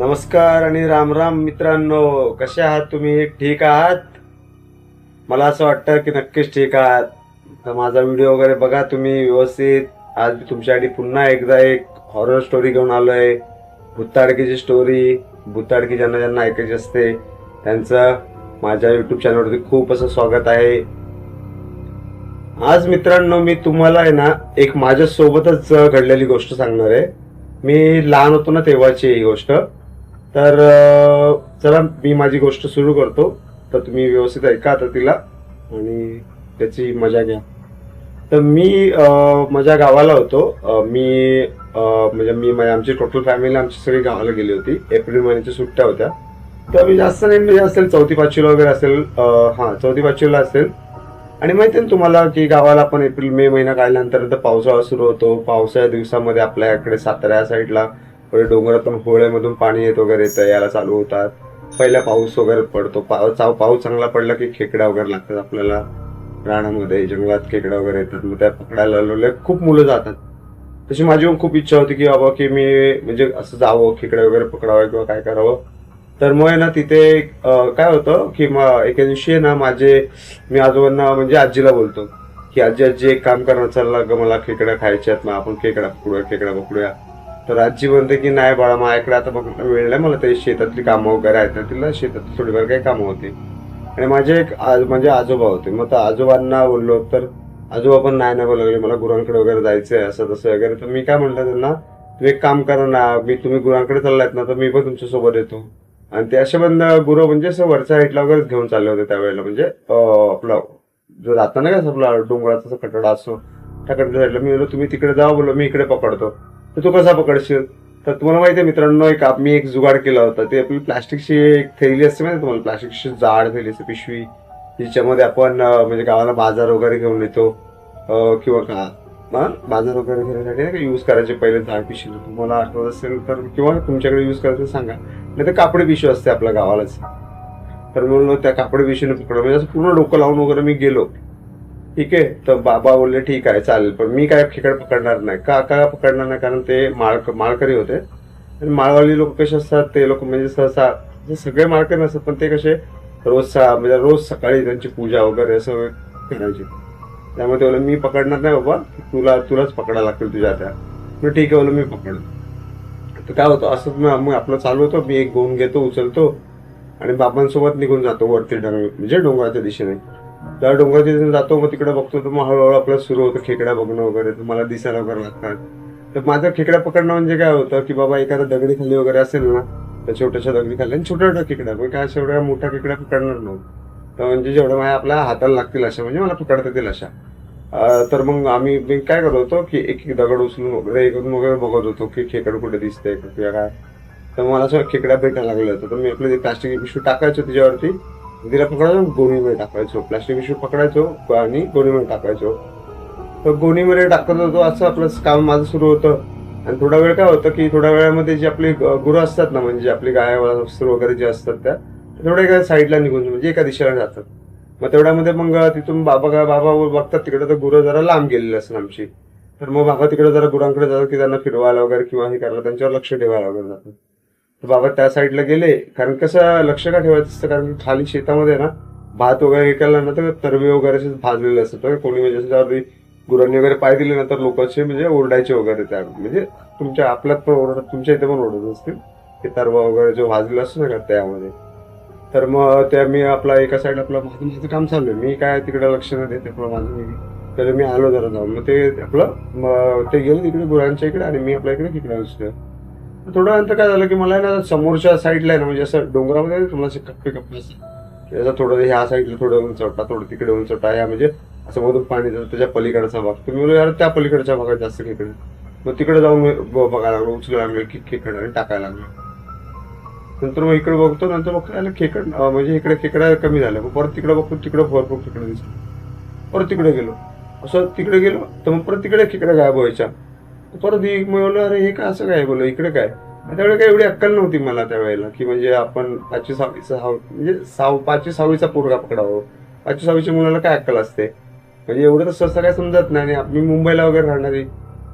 नमस्कार आणि राम राम मित्रांनो कसे आहात तुम्ही? ठीक आहात? मला असं वाटतं की नक्कीच ठीक आहात. तर माझा व्हिडिओ वगैरे बघा तुम्ही व्यवस्थित. आज मी तुमच्यासाठी पुन्हा एकदा एक हॉरर स्टोरी घेऊन आलो आहे भुताडकीची स्टोरी भुताडकी ज्यांना ज्यांना ऐकायची असते त्यांचं माझ्या यूट्यूब चॅनलवरती खूप असं स्वागत आहे. आज मित्रांनो मी तुम्हाला आहे ना एक माझ्यासोबतच घडलेली गोष्ट सांगणार आहे. मी लहान होतो ना तेव्हाची ही गोष्ट. तर चला मी माझी गोष्ट सुरू करतो. तर तुम्ही व्यवस्थित ऐका आता तिला आणि त्याची मजा घ्या. तर मी माझ्या गावाला होतो. म्हणजे मी म्हणजे मी माझ्या आमची टोटल फॅमिली आमची सगळी गावाला गेली होती. एप्रिल महिन्याच्या सुट्ट्या होत्या. तर मी जास्त नाही म्हणजे असेल चौथी पाचवीला वगैरे असेल हां चौथी पाचवीला असेल. आणि माहिती आहे ना तुम्हाला की गावाला आपण एप्रिल मे महिना काढल्यानंतर तर पावसाळा सुरू होतो. पावसाळ्या दिवसामध्ये आपल्या इकडे सातारा साईडला पुढे डोंगरातून होळ्यामधून पाणी येत वगैरे येतं यायला चालू होतात. पहिला पाऊस वगैरे पडतो. पाऊस पाऊस चांगला पडला की खेकड्या वगैरे लागतात आपल्याला. रानामध्ये जंगलात खेकड्या वगैरे येतात. मग त्या पकडायला लावले खूप मुलं जातात. तशी माझी पण खूप इच्छा होती की बाबा की मी म्हणजे असं जावं खेकड्या वगैरे पकडावं किंवा काय करावं. तर मग आहे ना तिथे काय होतं की मग एके दिवशी आहे ना माझे मी आजोबांना म्हणजे आजीला बोलतो की आजी आजी एक काम करणं चालला ग मला खेकडा खायच्या आहेत. मग आपण खेकडा पकडूया खेकडा पकडूया. तर आजी म्हणते की नाही बाळा माझ्याकडे आता बघ वेळ नाही मला ते शेतातली कामं वगैरे आहेत ना तिला शेतात थोडीफार काही कामं होती. आणि माझे एक आज म्हणजे आजोबा होते. मग तर आजोबांना बोललो तर आजोबा पण नाही नाही बोलायला लागले मला गुरांकडे वगैरे जायचं आहे असं तसं वगैरे. तर मी काय म्हटलं त्यांना तुम्ही एक काम करा ना मी तुम्ही गुरांकडे चाललायत ना तर मी पण तुमच्यासोबत येतो. आणि ते असे बंद गुरु म्हणजे असं वरच्या हाईटला वगैरे घेऊन चालले होते त्यावेळेला म्हणजे आपलं जो जाताना कसं आपला डोंगराचा कटडा असो त्या कटड्या साईडला मी बोललो तुम्ही तिकडे जावा बोललो मी इकडे पकडतो. तर तू कसा पकडशील? तर तुम्हाला माहिती आहे मित्रांनो एक मी एक जुगाड केला होता. ते आपली प्लास्टिकची एक थैली असते माहिती तुम्हाला? प्लास्टिकची जाड थैली असते पिशवी. जिच्यामध्ये आपण म्हणजे गावाला बाजार वगैरे घेऊन येतो. किंवा का बाजार वगैरे घेण्यासाठी नाही का यूज करायचे पहिले जाड पिशवी. तुम्हाला आठवत असेल तर किंवा तुमच्याकडे यूज करायचं सांगा. नाही तर कापडी पिशवी असते आपल्या गावालाच. तर म्हणून त्या कापडी पिशवीने पकडलं. म्हणजे असं पूर्ण डोकं लावून वगैरे मी गेलो. ठीक आहे तर बाबा बोलले ठीक आहे चालेल. पण मी काय खेकड पकडणार नाही. का का पकडणार नाही? कारण ते माळक माळकरी होते. आणि माळवाली लोक कसे असतात? ते लोक म्हणजे सहसा म्हणजे सगळे माळकरी नसतात पण ते कसे रोज सा- म्हणजे रोज सकाळी त्यांची पूजा वगैरे असं करायची. त्यामुळे ते बोलले मी पकडणार नाही बाबा तुला तुलाच पकडायला लागतील तुझ्या त्या मी ठीक आहे बोललो मी पकडलो तर काय होतं असंच मग मग आपलं चालू होतं. मी एक गोन घेतो उचलतो आणि बाबांसोबत निघून जातो वरती डोंगर म्हणजे डोंगराच्या दिशेने. त्या डोंगराच्या दिशेने जातो मग तिकडे बघतो तर मग हळूहळू आपलं सुरू होतं खेकड्या बघणं वगैरे तर मला दिसायला वगैरे लागतात. तर माझं खेकड्या पकडणं म्हणजे काय होतं की बाबा एखादा दगडी खाली वगैरे असेल ना तर छोट्याशा दगडी खाली आणि छोट्या छोट्या खेकड्या मग काय एवढ्या मोठ्या खेकड्या पकडणार नव्हतं. तर म्हणजे जेवढ्या माझ्या आपल्या हाताला लागतील अशा म्हणजे मला पकडता येतील अशा. तर मग आम्ही मी काय करत होतो की एक एक दगड उचलून वगैरे एक वगैरे बघत होतो की खेकड कुठे दिसतंय किंवा काय. तर मला असं खेकड्या भेटायला लागलं होतं. तर मी आपलं ते प्लास्टिक पिशवी टाकायचो तिच्यावरती. तिला पकडायचो गोणीमध्ये टाकायचो प्लास्टिक पिशवी पकडायचो आणि गोणीमध्ये टाकायचो. तर गोणीमध्ये टाकत होतो असं आपलं काम माझं सुरू होतं. आणि थोडा वेळ काय होतं की थोड्या वेळामध्ये जे आपली गुरं असतात ना म्हणजे आपली गाय वस्त्र वगैरे जे असतात त्या थोड्या काय साईडला निघून म्हणजे एका दिशेला जातात. मग तेवढ्यामध्ये मग तिथून बाबा काय बाबा बघतात तिकडे तर गुरं जरा लांब गेलेली असतात आमची. तर मग बाबा तिकडे जरा गुरांकडे जातात की त्यांना फिरवायला वगैरे किंवा हे करायला त्यांच्यावर लक्ष ठेवायला वगैरे जातात. बाबा त्या साईडला गेले. कारण कसं लक्ष का ठेवायचं असतं कारण खाली शेतामध्ये ना भात वगैरे हे केला ना तर तरवे वगैरे असे भाजलेले असतात. कोणी म्हणजे असं गुरांनी वगैरे पाय दिले ना तर लोकांचे म्हणजे ओरडायचे वगैरे त्या. म्हणजे तुमच्या आपल्यात पण ओरडत तुमच्या इथे पण ओरडत असतील. ते तरवा वगैरे जो भाजलेला असतो ना त्यामध्ये. तर मग त्या मी आपला एका साईड आपलं माझं माझं काम चालू आहे. मी काय तिकडे लक्ष नाही देते आपलं माझं मी तर मी आलो जरा जाऊन. मग ते आपलं मग ते गेले तिकडे गुरांच्या इकडे आणि मी आपल्या इकडे तिकडे असतो थोडं नंतर काय झालं की मला ना समोरच्या साईडला आहे ना म्हणजे असं डोंगरामध्ये तुम्हाला असे कप्पे कप्पे असतात म्हणजे असं थोडं ह्या साईडला थोडं उंचवटा थोडं तिकडे उंचवटा ह्या म्हणजे असं मधून पाणी जातं त्याच्या पलीकडचा भाग. तुम्ही बोलू यार त्या पलीकडच्या भागात जास्त खेकडे मग तिकडे जाऊन ब- बघायला लागलो उचलायला लागलो की खेकड आणि टाकायला लागलो. नंतर मग इकडे बघतो नंतर बघतो याला खेकड म्हणजे इकडे खेकड्या कमी झाल्या मग परत तिकडे बघतो तिकडे भरपूर खेकडे दिसलं परत तिकडे गेलो. असं तिकडे गेलो तर मग परत तिकडे खेकड्या गायब व्हायच्या. परत ही मी अरे हे काय असं काय बोललो? इकडे काय? त्यावेळी काही एवढी अक्कल नव्हती मला त्यावेळेला की म्हणजे आपण पाचवी सहावी सहा म्हणजे सहा पाचवी सहावीचा पोरगा पकडावं. पाचवी सहावीच्या मुलाला काय अक्कल असते? म्हणजे एवढं तर सहसा काय समजत नाही. आणि मी मुंबईला वगैरे राहणारी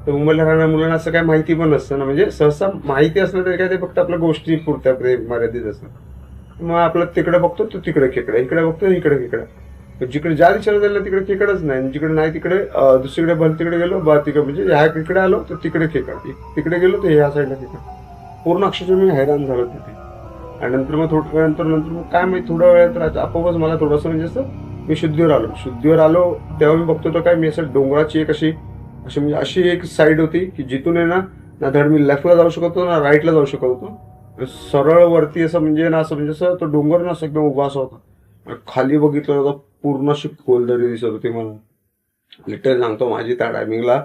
तर मुंबईला राहणाऱ्या मुलांना असं काय माहिती पण नसतं ना. म्हणजे सहसा माहिती असलं तरी काय ते फक्त आपल्या गोष्टी पुरत्या मर्यादित असतं मग आपलं तिकडे बघतो तो तिकडे खेकडे. इकडे बघतो इकडे खेकडा. तर जिकडे ज्या दिशेला जायला तिकडे खेकडच नाही. जिकडे नाही तिकडे दुसरीकडे भल तिकडे गेलो बा तिकडे म्हणजे ह्या इकडे आलो तर तिकडे खेकड. तिकडे गेलो तर ह्या साईडला खेकड. पूर्ण अक्षरशः मी हैराण झालो तिथे. आणि नंतर मग थोडं वेळानंतर नंतर मग काय माहिती थोड्या वेळात राहतं आपोआपच मला थोडंसं म्हणजे असं मी शुद्धीवर आलो. शुद्धीवर आलो तेव्हा मी बघतो तर काय मी असं डोंगराची एक अशी अशी म्हणजे अशी एक साईड होती की जिथून आहे ना ना धड मी लेफ्टला जाऊ शकत होतो ना राईटला जाऊ शकत होतो. सरळ वरती असं म्हणजे ना असं म्हणजे असं तो डोंगर ना असं एकदम उभा असा होता. खाली बघितलं होतं पूर्ण अशी खोलदरी दिसत होती मला लिटर सांगतो माझी त्या टायमिंगला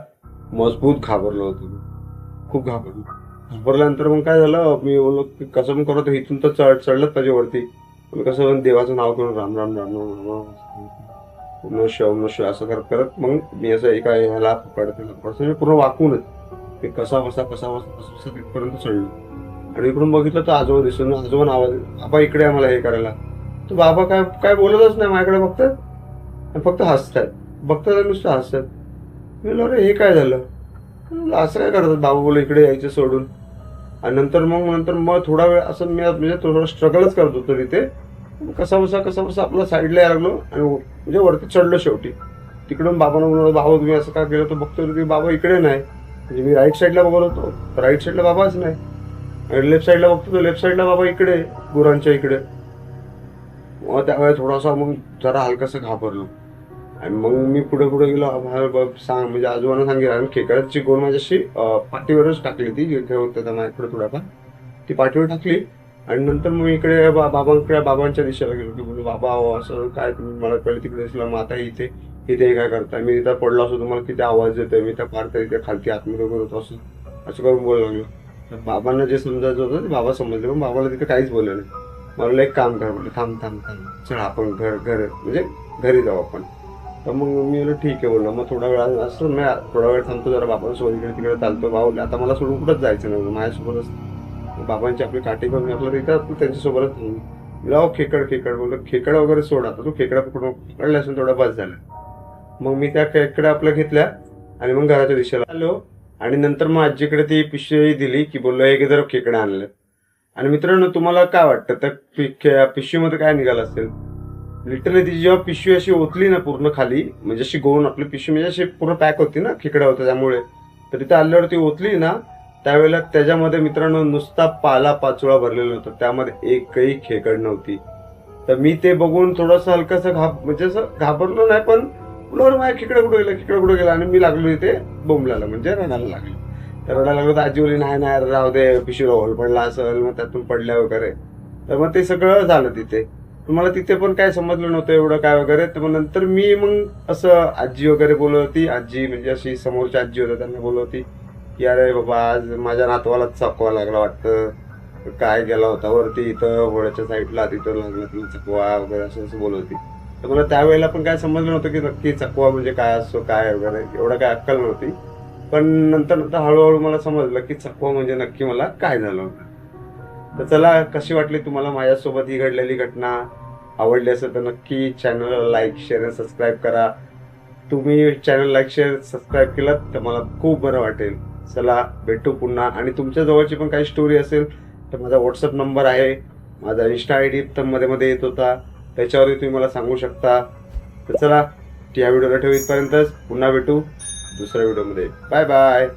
मजबूत घाबरलो होतो खूप घाबरलो. घाबरल्यानंतर मग काय झालं मी बोललो की कसं पण करतो? इथून तर चढ चढलंच पाहिजे वरती. कसं पण देवाचं नाव करून राम राम राम राम राम राम. न शिव न शिव असं करत करत मग मी असं एका ह्याला पकडते मी पूर्ण वाकूनच मी कसा बसा कसा बसा कसा बसा तिथपर्यंत चढलो. आणि इकडून बघितलं तर आजोबा दिसून आजोबा आवाज आपा इकडे आम्हाला हे करायला. तर बाबा काय काय बोलतच नाही माझ्याकडे फक्त. आणि फक्त हसतात. बघतात नुसतं हसतात. म्हणलं, अरे हे काय झालं? असं काय करतात बाबा बोल इकडे यायचं सोडून? आणि नंतर मग नंतर मग थोडा वेळ असं मी म्हणजे थोडं स्ट्रगलच करत होतो तिथे. कसा बसा कसा बसा आपला साईडला यायला लागलो आणि म्हणजे वरती चढलो शेवटी. तिकडून बाबांना म्हणलं बाबा तुम्ही असं का केलं तर बघतो की बाबा इकडे नाही. म्हणजे मी राईट साईडला बघत होतो. राईट साईडला बाबाच नाही. आणि लेफ्ट साईडला बघतो तर लेफ्ट साईडला बाबा इकडे गुरांच्या इकडे. मग त्यावेळेस थोडासा मग जरा हलकासा घाबरलो. आणि मग मी पुढे पुढे गेलो. आम्हाला सांग म्हणजे आजोबांना सांगितलं आणि खेकड्याची गोल माझ्याशी पाठीवरच टाकली ती जे होतं त्या माझ्याकडे थोडाफार ती पाठीवर टाकली. आणि नंतर मग इकडे बा- बाबांकडे बाबांच्या दिशेला गेलो. की बोललो बाबा हो असं काय तुम्ही मला पहिले तिकडे दिसलं. मग आता इथे इथे काय करताय? मी इथं पडलो असो तुम्हाला किती आवाज येतोय? मी त्या फार इथे खालती आतमध्ये होतो असं असं करून बोलायला लागलो. तर बाबांना जे समजायचं होतं ते बाबा समजले. पण बाबाला तिथे काहीच बोललं नाही. मला म्हणलं, एक काम कर म्हटलं थांब थांब थांब. चल आपण घर घर म्हणजे घरी जाऊ आपण. तर मग मी म्हणलं ठीक आहे बोललो मग थोडा वेळ असं मी थोडा वेळ थांबतो जरा बाबांसोबत इकडे तिकडे चालतो. भाऊ आता मला सोडून कुठंच जायचं नाही. माझ्यासोबतच बाबांची आपली काठी करून मी आपलं तिथं त्यांच्यासोबतच लाव हो, खेकड खेकड बोललो. खेकड वगैरे सोड आता. तू खेकडा पकडून पकडले असून थोडा बस झाला. मग मी त्या खेकड्या आपल्या घेतल्या आणि मग घराच्या दिशेला आलो. आणि नंतर मग आजीकडे ती पिशवी दिली की बोललो एक जर खेकडा आणले. आणि मित्रांनो तुम्हाला काय वाटतं? त्या पि- पिशवीमध्ये काय निघालं असेल? लिटरली ती जेव्हा पिशवी अशी ओतली ना पूर्ण खाली म्हणजे अशी गोवून आपली पिशवी म्हणजे अशी पूर्ण पॅक होती ना खिकडा होता त्यामुळे. तर तिथे आल्यावर ती ओतली ना त्यावेळेला त्याच्यामध्ये मित्रांनो नुसता पाला पाचोळा भरलेला होता. त्यामध्ये एकही खेकड नव्हती. तर मी ते बघून थोडंसं हलकंसं घाब म्हणजे असं घाबरलो नाही पण बोलवर माझ्या खिकडं कुठं गेला? खिकडं कुठं गेला? आणि मी लागलो इथे बोंबलाला म्हणजे रडायला लागलो. तर रडायला लागलो तर आजी बोली नाही नाही राहू दे पिशवीला होल पडला असेल मग त्यातून पडल्या वगैरे. तर मग ते सगळं झालं तिथे. पण मला तिथे पण काय समजलं नव्हतं एवढं काय वगैरे. तर मग नंतर मी मग असं आजी वगैरे बोलत होती आजी म्हणजे अशी समोरची आजी होत्या त्यांना बोलत होती की अरे बाबा आज माझ्या नातवालाच चकवा लागला वाटतं. काय गेला होता वरती इथं घोड्याच्या साईडला तिथं लागलं तुला चकवा वगैरे असं असं बोलत होती तर मला त्यावेळेला पण काय समजलं नव्हतं की नक्की चकवा म्हणजे काय असतो काय वगैरे. एवढं काय अक्कल नव्हती. पण नंतर नंतर हळूहळू मला समजलं की चकवा म्हणजे नक्की मला काय झालं होतं. तर चला कशी वाटली तुम्हाला माझ्यासोबत ही घडलेली घटना? आवडली असेल तर नक्की चॅनलला लाईक शेअर आणि सबस्क्राईब करा. तुम्ही चॅनल लाईक शेअर सबस्क्राईब केलं तर मला खूप बरं वाटेल. चला भेटू पुन्हा. आणि तुमच्या जवळची पण काही स्टोरी असेल तर माझा व्हॉट्सअप नंबर आहे. माझा इन्स्टा आय डी तर मध्ये मध्ये येत होता. त्याच्यावरही तुम्ही मला सांगू शकता. तर चला या व्हिडिओला ठेवू इथपर्यंतच. पुन्हा भेटू. दुसऱ्या व्हिडिओमध्ये. Bye bye.